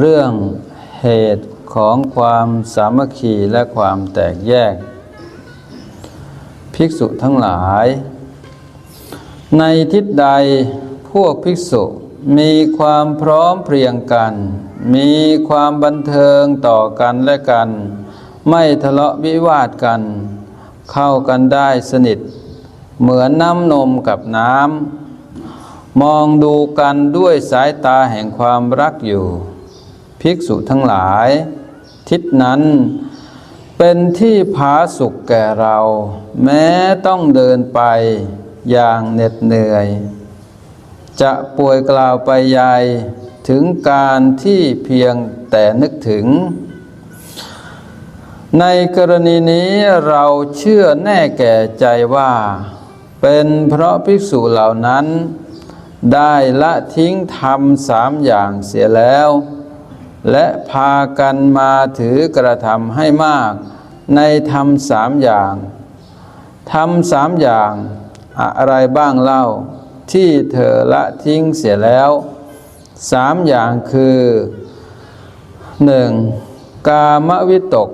เรื่องเหตุของความสามัคคีและความแตกแยก ภิกษุทั้งหลาย ในทิศใดพวกภิกษุมีความพร้อมเพรียงกัน มีความบันเทิงต่อกันและกัน ไม่ทะเลาะวิวาทกัน เข้ากันได้สนิท เหมือนน้ำนมกับน้ำมองดูกันด้วยสายตาแห่งความรักอยู่ ภิกษุทั้งหลาย ทิศนั้น เป็นที่ผาสุขแก่เรา แม้ต้องเดินไปอย่างเหน็ดเหนื่อย จะป่วยกล่าวไปใหญ่ถึงการที่เพียงแต่นึกถึง ในกรณีนี้เราเชื่อแน่แก่ใจว่า เป็นเพราะภิกษุเหล่านั้นได้ละทิ้งธรรมสามอย่างเสียแล้ว และพากันมาถือกระทำให้มาก ในธรรมสามอย่างธรรมสามอย่างอะไรบ้างเล่า ที่เธอละทิ้งเสียแล้วสามอย่างคือหนึ่งกามวิตก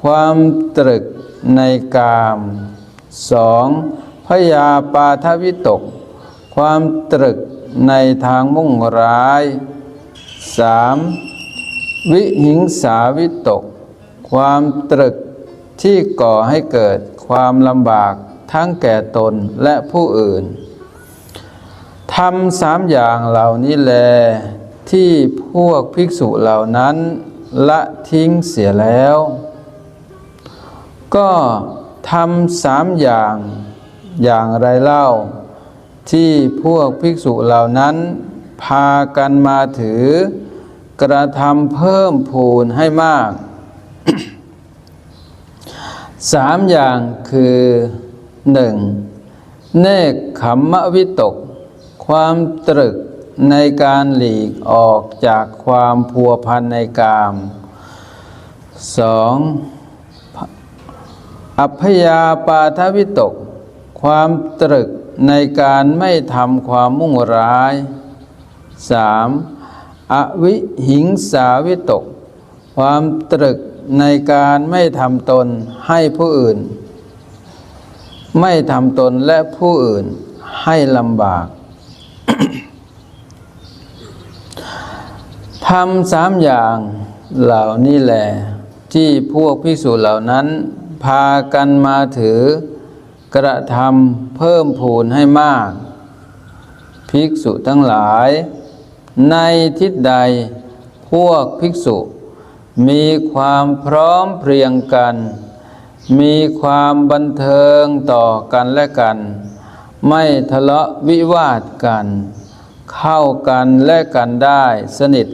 ความตรึกในกามสองพยาปาทวิตก ความตรึกในทางมุ่งร้ายสาม วิหิงสาวิตก ความตรึกที่ก่อให้เกิดความลำบากทั้งแก่ตนและผู้อื่นทำสามอย่างเหล่านี้แล ที่พวกภิกษุเหล่านั้น ละทิ้งเสียแล้ว ก็ทำสามอย่างอย่างไรเล่า ที่พวกภิกษุเหล่านั้น พากันมาถือ กระทำเพิ่มพูนให้มากสามอย่างคือหนึ่งเนคขมมวิตก ความตรึกในการหลีกออกจากความพัวพันในกามสองอัพยาปาทวิตก ความตรึกในการไม่ทำความมุ่งร้ายสาม อวิหิงสาวิตก ความตรึกในการไม่ทำตนให้ผู้อื่น ไม่ทำตนและผู้อื่นให้ลำบากทำสามอย่างเหล่านี้แหละที่พวกภิกษุเหล่านั้น พากันมาถือกระทำเพิ่มพูนให้มาก ภิกษุทั้งหลาย ในทิศใดพวกภิกษุ มีความพร้อมเพรียงกัน มีความบันเทิงต่อกันและกัน ไม่ทะเลาะวิวาทกัน เข้ากันและกันได้สนิท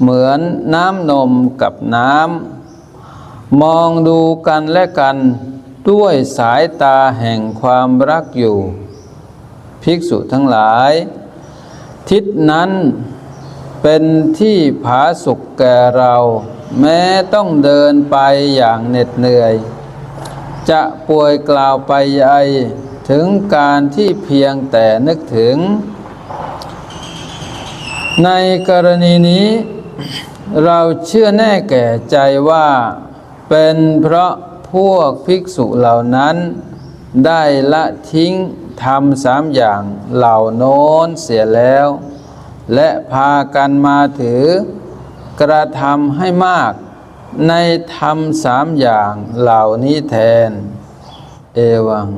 เหมือนน้ำนมกับน้ำ มองดูกันและกันด้วยสายตาแห่งความรักอยู่ ภิกษุทั้งหลาย ทิศนั้นเป็นที่ผาสุกแก่เรา แม้ต้องเดินไปอย่างเหน็ดเหนื่อย จะป่วยกล่าวไปใหญ่ถึงการที่เพียงแต่นึกถึง ในกรณีนี้ เราเชื่อแน่แก่ใจว่า เป็นเพราะพวกภิกษุเหล่านั้น ได้ละทิ้ง ทำสามอย่างเหล่าโน้นเสียแล้ว และพากันมาถือกระทำให้มาก ในธรรมสามอย่างเหล่านี้แทน เอวัง